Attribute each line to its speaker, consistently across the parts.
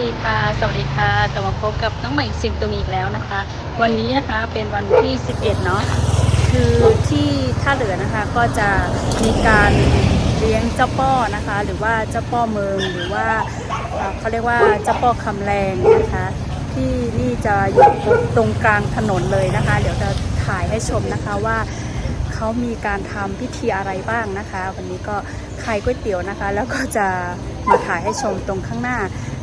Speaker 1: ดีค่ะ สวัสดีค่ะกลับมาพบกับน้องใหม่ซิมตรงอีกแล้วนะคะ วันนี้นะคะเป็นวันที่ 11 เนาะ คือที่ท่าเรือนะคะก็จะมีการเลี้ยงเจ้าป้อนะคะ หรือว่าเจ้าป้อเมืองหรือว่าเขาเรียกว่าเจ้าป้อคำแรงนะคะ ที่นี่จะอยู่ตรงกลางถนนเลยนะคะ เดี๋ยวจะถ่ายให้ชมนะคะว่าเขามีการทำพิธีอะไรบ้างนะคะ วันนี้ก็ขายก๋วยเตี๋ยวนะคะ แล้วก็จะมาถ่ายให้ชมตรงข้างหน้า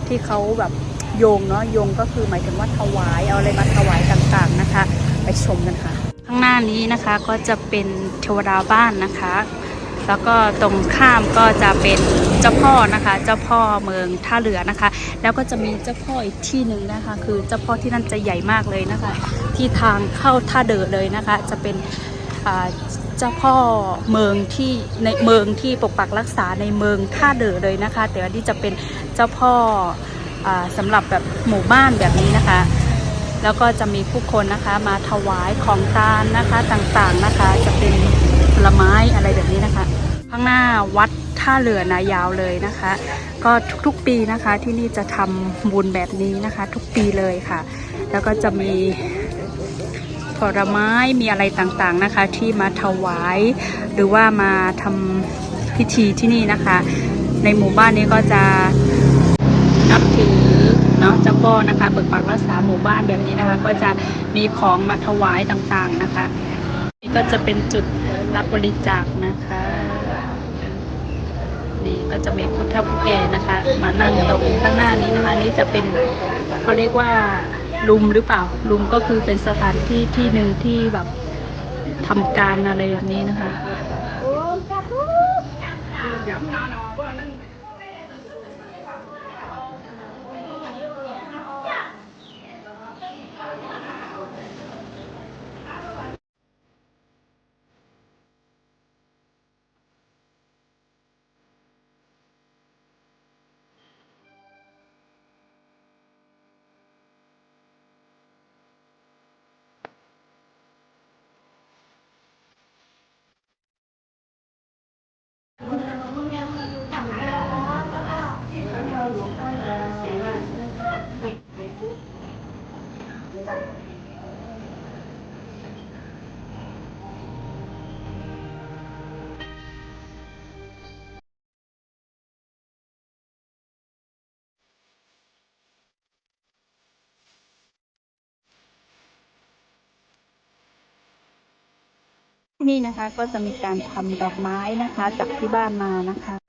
Speaker 1: ที่เขาแบบโยงเนาะโยงก็คือหมายถึงว่าถวายเอาอะไรมาถวายต่างๆนะคะ ไปชมกันค่ะ ข้างหน้านี้นะคะก็จะเป็นเทวดาบ้านนะคะ แล้วก็ตรงข้ามก็จะเป็นเจ้าพ่อนะคะ เจ้าพ่อเมืองท่าเรือนะคะ แล้วก็จะมีเจ้าพ่ออีกที่หนึ่งนะคะ คือเจ้าพ่อที่นั่นจะใหญ่มากเลยนะคะ ที่ทางเข้าท่าเดือเลยนะคะ จะเป็นอ่า เจ้าพ่อเมืองที่ในเมืองที่ปกปักรักษาในเมืองท่าเดือเลยนะคะ แต่ว่าที่จะเป็นเจ้าพ่ออสำหรับแบบหมู่บ้านแบบนี้นะคะ แล้วก็จะมีผู้คนนะคะมาถวายของทานนะคะต่างๆนะคะ จะเป็นผลไม้อะไรแบบนี้นะคะ ข้างหน้าวัดท่าเรือนายาวเลยนะคะ ก็ทุกๆปีนะคะที่นี่จะทำบุญแบบนี้นะคะ ทุกปีเลยค่ะ แล้วก็จะมี ผลไม้มีอะไรต่างๆนะคะ ที่มาถวาย หรือว่ามาทำพิธีที่นี่นะคะ ในหมู่บ้านนี้ก็จะนับถือเนาะเจ้าพ่อนะคะเบิกปักรักษาหมู่บ้านแบบนี้นะคะ ก็จะมีของมาถวายต่างๆนะคะ นี่ก็จะเป็นจุดรับบริจาคนะคะนี่ก็จะมีพุทธผู้แก่นะคะ มานั่งตรงข้างหน้านี้นะคะนี่จะเป็นเขาเรียกว่า ลุมหรือเปล่า ลุมก็คือเป็นสถานที่ที่หนึ่งที่แบบทำการอะไรแบบนี้นะคะ นี่นะคะก็จะมีการทำดอกไม้นะคะจากที่บ้านมานะคะค่ะ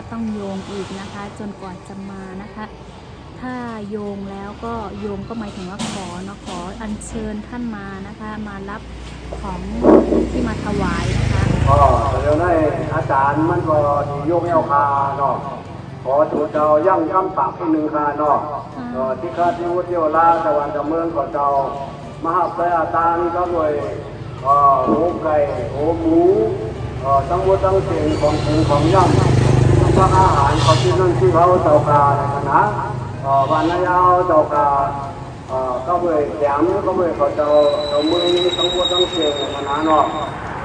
Speaker 1: ก็ต้องโยงอีกนะคะ จนกว่าจะมานะคะ ถ้าโยงแล้วก็โยงก็หมายถึงว่าขอเนาะขออัญเชิญท่านมานะคะ มารับของที่มาถวายนะคะ
Speaker 2: ก็เดี๋ยวนี้อาจารย์มันก็ที่ยกเอวคาเนาะขอถูเจ้าย่ำคำปากที่หนึ่งคาเนาะที่ข้าที่วุฒิโยลาตะวันตะเมืองก็เจ้ามหาพระอาจารย์ก็เลยก็หมูไก่หัวหมูทั้งวัวทั้งเสิ่งของสิ่งของย่ำ ทั้งอาหารเของที่นั่นที่เขาเจ้ากาเลยนะวันนายาวเจ้ากาเอ่อก็เลยแถมก็เลยเขาจะเอามือทั้งหมดทั้งเสียงมานาเนาะ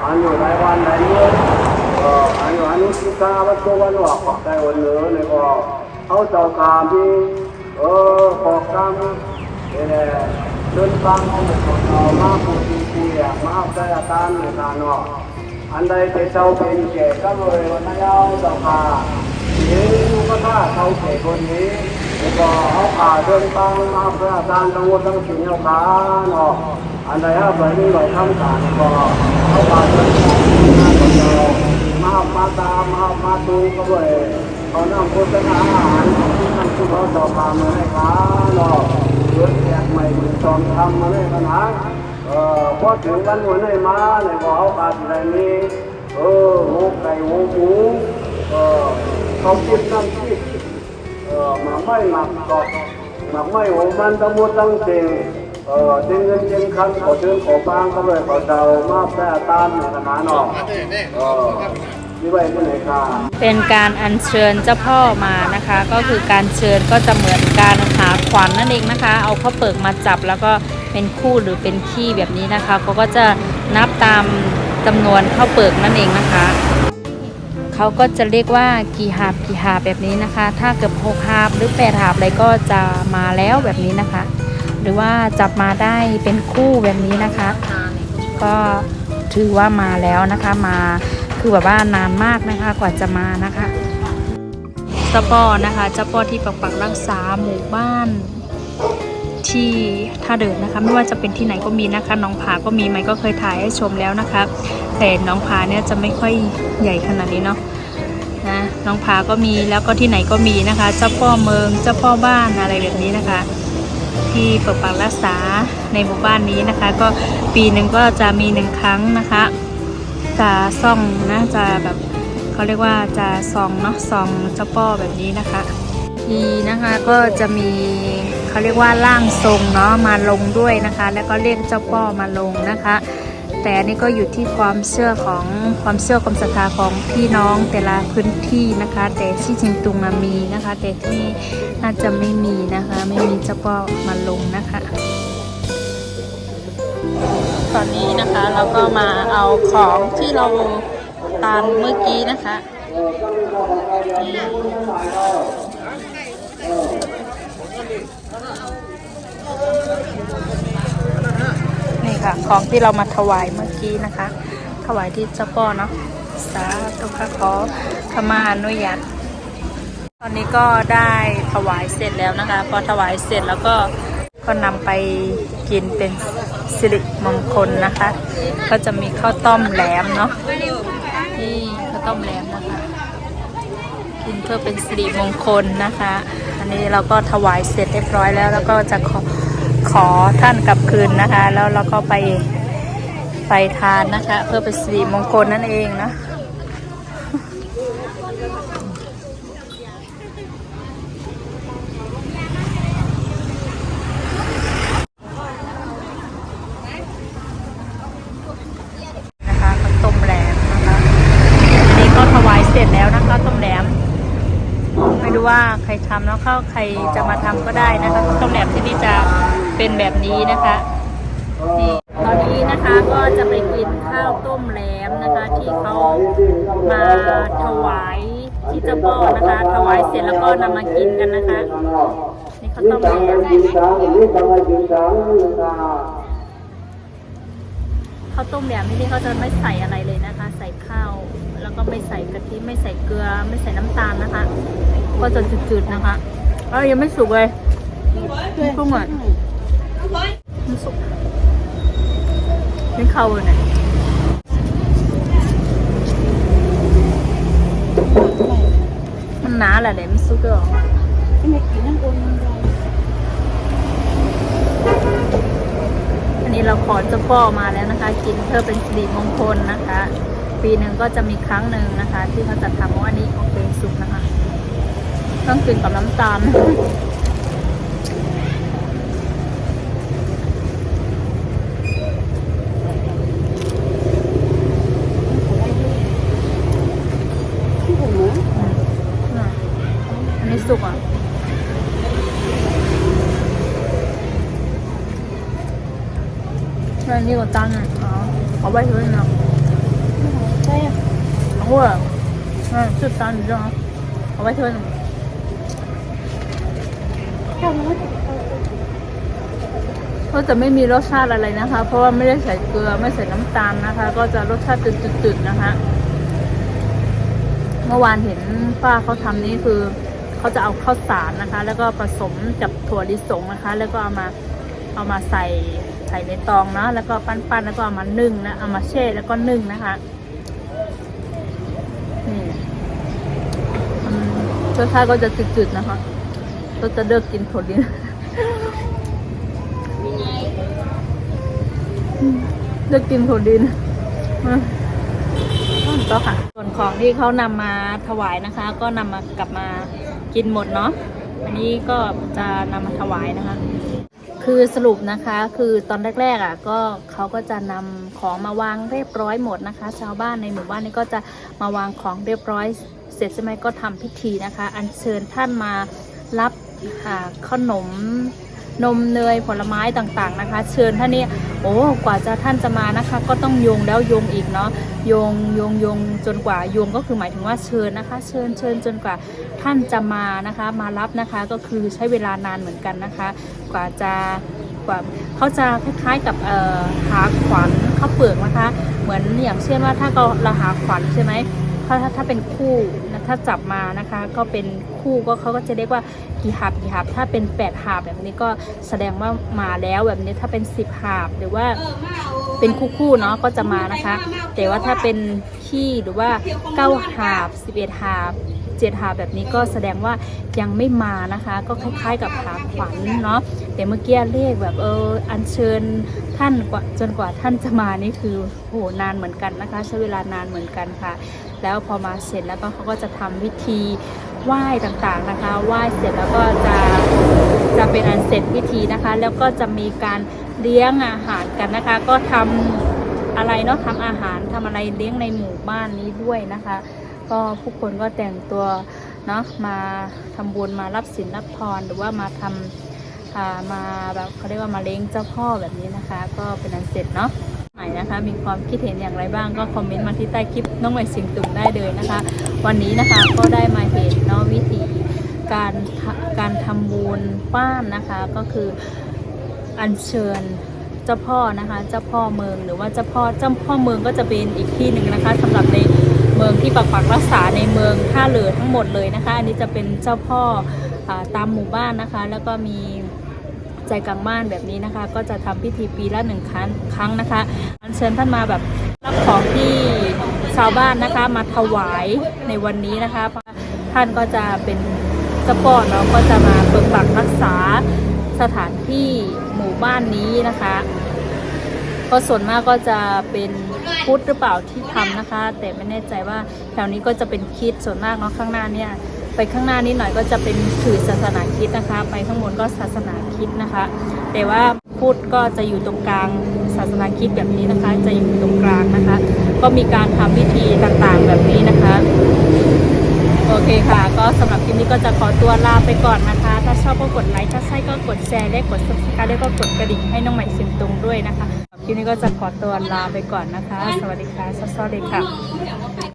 Speaker 2: อันอยู่หลายวันหลายเดือนเอ่ออันอยู่อันนู้ที่กาวัดตัววันหลอกขอบใจวันเหนือเนี่ยก็เขาเจ้ากามีเออขอบกรรมเนี่ยแหละเดินฟังของเขาเจ้ามาปูตีตีอะมาเอาใจอาตานในตาเนาะ อันใดเป็นเจ้าเป็นแก่ก็เลยวันนั้เอาเจ้าคาเดี๋ยวก็ถ้าเขาแก่คนนี้ก็เอาผ่าเดินตังมาเพื่ออาจานทั้งหมดทั้งสิ่งเอาขาเนาะอันใดถ้าไปนี่เราทำการก็เอาผ่าเดินมาคนเดียวมามาตามามาดูก็เลยเขานั่งโฆษณาอาหารที่นั่นที่เขาต่อมามาให้ขาเนาะเพื่อแจกใหม่เป็นจอมทำมาให้ขนาดเออ พอถึงวันหัวในมาเนี่เอาการอะไรนี้เออหูไก่หูหมูเออเขาคิดน้ำคิดเออมาไม่หมักกอดหมักไม่หัวมันทั้งหมดทั้งสิ่งเออเจงเงินเจงคันขอเชิญขอบางก็เลยขอเจ้ามาแปะตามในขนาดหนอเออที่ไว้ที่ไหนค่ะ
Speaker 1: เป็นการอัญเชิญเจ้าพ่อมานะคะ ก็คือการเชิญก็จะเหมือนการ ขวัญนั่นเองนะคะ เอาข้าวเปลือกมาจับแล้วก็เป็นคู่หรือเป็นขี้แบบนี้นะคะเขาก็จะนับตามจำนวนข้าวเปลือกนั่นเองนะคะเขาก็จะเรียกว่ากี่หาบกี่หาบแบบนี้นะคะ ถ้าเกิดหกหาบหรือแปดหาบอะไรก็จะมาแล้วแบบนี้นะคะ หรือว่าจับมาได้เป็นคู่แบบนี้นะคะ ก็ถือว่ามาแล้วนะคะมาคือแบบว่านานมากนะคะกว่าจะมานะคะ จ้าพ่อนะคะเจ้าพ่อที่ปกปักรักษาหมู่บ้าน ที่ท่าเดินนะคะ ไม่ว่าจะเป็นที่ไหนก็มีนะคะน้องผาก็มีไหมก็เคยถ่ายให้ชมแล้วนะคะแต่น้องผาเนี่ยจะไม่ค่อยใหญ่ขนาดนี้เนาะนะน้องผาก็มีแล้วก็ที่ไหนก็มีนะคะ เจ้าพ่อเมืองเจ้าพ่อบ้านอะไรแบบนี้นะคะ ที่ปกปักรักษาในหมู่บ้านนี้นะคะ ก็ปีหนึ่งก็จะมีหนึ่งครั้งนะคะจะส่องนะจะแบบ เขาเรียกว่าจะส่องเนาะส่องเจ้าพ่อแบบนี้นะคะทีนะคะก็จะมีเขาเรียกว่าร่างทรงเนาะมาลงด้วยนะคะ แล้วก็เรียกเจ้าพ่อมาลงนะคะ แต่นี่ก็อยู่ที่ความเชื่อของความเชื่อความศรัทธาของพี่น้องแต่ละพื้นที่นะคะ แต่ที่เชียงตุงมีนะคะ แต่ที่นี่น่าจะไม่มีนะคะ ไม่มีเจ้าพ่อมาลงนะคะตอนนี้นะคะเราก็มาเอาของที่เรา ตานเมื่อกี้นะคะนี่นี่ค่ะ ของที่เรามาถวายเมื่อกี้นะคะ ถวายที่เจ้าพ่อเนาะสาธุค่ะขอขมาอนุญาตตอนนี้ก็ได้ถวายเสร็จแล้วนะคะ พอถวายเสร็จแล้วก็ก็นำไปกินเป็นสิริมงคลนะคะ ก็จะมีข้าวต้มแหลมเนาะ ต้มแหลมนะคะกินเพื่อเป็นสิริมงคลนะคะ อันนี้เราก็ถวายเสร็จเรียบร้อยแล้ว แล้วก็จะขอขอท่านกลับคืนนะคะ แล้วเราก็ไปไปทานนะคะ เพื่อเป็นสิริมงคลนั่นเองนะข้าวต้มแหลมนะคะอันนี้ก็ถวายเสร็จแล้วนะคะต้มแหลม ไม่รู้ ว่าใครทำแล้วเข้าใครจะมาทำก็ได้นะคะข้าวต้มแหลมที่นี่จะเป็นแบบนี้นะคะนี่ตอนนี้นะคะก็จะไปกินข้าวต้มแหลมนะคะที่เขามาถวายที่เจ้าพ่อนะคะ ถวายเสร็จแล้วก็นำมากินกันนะคะนี่ข้าวต้มแหลม
Speaker 2: กินช้างนี่ทำไมกินช้างนี่ค่ะ
Speaker 1: ข้าวต้มแหลมที่นี่เขาจะไม่ใส่อะไรเลยนะคะ ใส่ข้าว ก็ไม่ใส่กะทิไม่ใส่เกลือ ไม่ใส่น้ำตาลนะคะ ก็จะจืดๆนะคะเอ้ยังไม่สุกเลยเพิ่งหมดไม่สุกไม่เข้าเลยไหมันหนาแหละเดี๋ยวไม่สุกห
Speaker 3: รอกอันนี้เราข
Speaker 1: อเจ้าพ่อมาแล้วนะคะ กินเพื่อเป็นสิริมงคลนะคะ ปีหนึ่งก็จะมีครั้งหนึ่งนะคะ ที่เขาจะทำว่าอันนี้โอเคสุกนะคะ ต้องกินกับน้ำตาลอันนี้สุกอะนี่ก็ตั้งอ๋อเอาไว้
Speaker 3: เถ
Speaker 1: อ โอ้โหสุดตันจังเอา
Speaker 3: ไว้เทิน
Speaker 1: ก็จะไม่มีรสชาติอะไรนะคะ เพราะว่าไม่ได้ใส่เกลือไม่ใส่น้ำตาลนะคะ ก็จะรสชาติจืดๆนะคะ เมื่อวานเห็นป้าเขาทำนี่คือเขาจะเอาข้าวสารนะคะ แล้วก็ผสมกับถั่วลิสงนะคะ แล้วก็เอามาเอามาใส่ ส่ในตองเนาะแล้วก็ปั้นๆแล้วก็เอามานึ่งนะเอามาแช่แล้วก็นึ่งนะคะนี่รสชาติก็จะจืดๆนะคะก็จะเลิกกินถั่วลิสเลือกกินถั่วดินอะก็ค่ะ ส่วนของที่เขานำมาถวายนะคะ ก็นำมากลับมากินหมดเนาะ อันนี้ก็จะนำมาถวายนะคะ คือสรุปนะคะคือตอนแรกๆอะก็เขาก็จะนำของมาวางเรียบร้อยหมดนะคะ ชาวบ้านในหมู่บ้านนี้ก็จะมาวางของเรียบร้อย เสร็จใช่ไหมก็ทำพิธีนะคะ อัญเชิญท่านมารับอ่าขนมนมเนยผลไม้ต่างๆนะคะ เชิญท่านนี้โอ้กว่าจะท่านจะมานะคะ ก็ต้องโยงแล้วโยงอีกเนาะโยงโยงโยงจนกว่าโยงก็คือหมายถึงว่าเชิญนะคะ เชิญเชิญจนกว่าท่านจะมานะคะ มารับนะคะก็คือใช้เวลานานเหมือนกันนะคะ กว่าจะกว่าเขาจะคล้ายๆกับเอ่อหาขวัญข้าวเปลือกนะคะ เหมือนอย่างเช่นว่าถ้าเราเราหาขวัญใช่ไหมถ้าถ้าถ้าเป็นคู่นะถ้าจับมานะคะ ก็เป็นคู่ก็เขาก็จะเรียกว่ากี่หาบกี่หาบถ้าเป็น 8หาบแบบนี้ก็แสดงว่ามาแล้วแบบนี้ถ้าเป็น 10หาบหรือว่าเป็นคู่คู่ๆเนาะก็จะมานะคะ แต่ว่าถ้าเป็นขี้หรือว่า9หาบ11หาบ 7หาแบบนี้ก็แสดงว่ายังไม่มานะคะ ก็คล้ายๆกับหาขวัญเนาะแต่เมื่อกี้เลขแบบเอออัญเชิญท่านกว่าจนกว่าท่านจะมานี่คือโหนานเหมือนกันนะคะ ใช้เวลานานเหมือนกันค่ะ แล้วพอมาเสร็จแล้วก็เขาก็จะทำวิธีไหว้ต่างๆนะคะไหว้เสร็จแล้วก็จะจะเป็นอันเสร็จพิธีนะคะ แล้วก็จะมีการเลี้ยงอาหารกันนะคะ ก็ทำอะไรเนาะทำอาหารทำอะไรเลี้ยงในหมู่บ้านนี้ด้วยนะคะ ก็ผู้คนก็แต่งตัวเนาะมาทำบุญมารับศีลรับพรหรือว่ามาทำมาแบบเขาเรียกว่ามาเล้งเจ้าพ่อแบบนี้นะคะ ก็เป็นอันเสร็จเนาะใหม่นะคะ มีความคิดเห็นอย่างไรบ้างก็คอมเมนต์มาที่ใต้คลิปน้องใหม่สิงตุ่มได้เลยนะคะ วันนี้นะคะก็ได้มาเห็นเนาะวิธีการการทำบุญป้านนะคะก็คืออัญเชิญเจ้าพ่อนะคะ เจ้าพ่อเมืองหรือว่าเจ้าพ่อเจ้าพ่อเมืองก็จะเป็นอีกที่หนึ่งนะคะสำหรับใน มืองที่ปักปักรักษาในเมืองท่าเรือทั้งหมดเลยนะคะ อันนี้จะเป็นเจ้าพ่ออตามหมู่บ้านนะคะ แล้วก็มีใจกลางบ้านแบบนี้นะคะ ก็จะทำพิธีปีละหนึ่งครั้งครั้งนะคะอัญเชิญท่านมาแบบรับของที่ชาวบ้านนะคะมาถวายในวันนี้นะคะท่านก็จะเป็นเจ้าพ่อเนาะก็จะมาปกปักรักษาสถานที่หมู่บ้านนี้นะคะ ก็ส่วนมากก็จะเป็น พุทธหรือเปล่าที่ทำนะคะ แต่ไม่แน่ใจว่าแถวนี้ก็จะเป็นคิดส่วนมากเนาะข้างหน้าเนี่ยไปข้างหน้านิดหน่อยก็จะเป็นถือศาสนาคิดนะคะ ไปข้างบนก็ศาสนาคิดนะคะ แต่ว่าพุทธก็จะอยู่ตรงกลางศาสนาคิดแบบนี้นะคะ จะอยู่ตรงกลางนะคะ ก็มีการทำพิธีต่างๆแบบนี้นะคะโอเคค่ะ ก็สำหรับคลิปนี้ก็จะขอตัวลาไปก่อนนะคะ ถ้าชอบก็กดไลค์ ถ้าใช่ก็กดแชร์ และกด subscribe แล้วก็กดกระดิ่งให้น้องใหม่เสียงตรงด้วยนะคะ คลิปนี้ก็จะขอตัวลาไปก่อนนะคะ สวัสดีค่ะสวัสดีค่ะ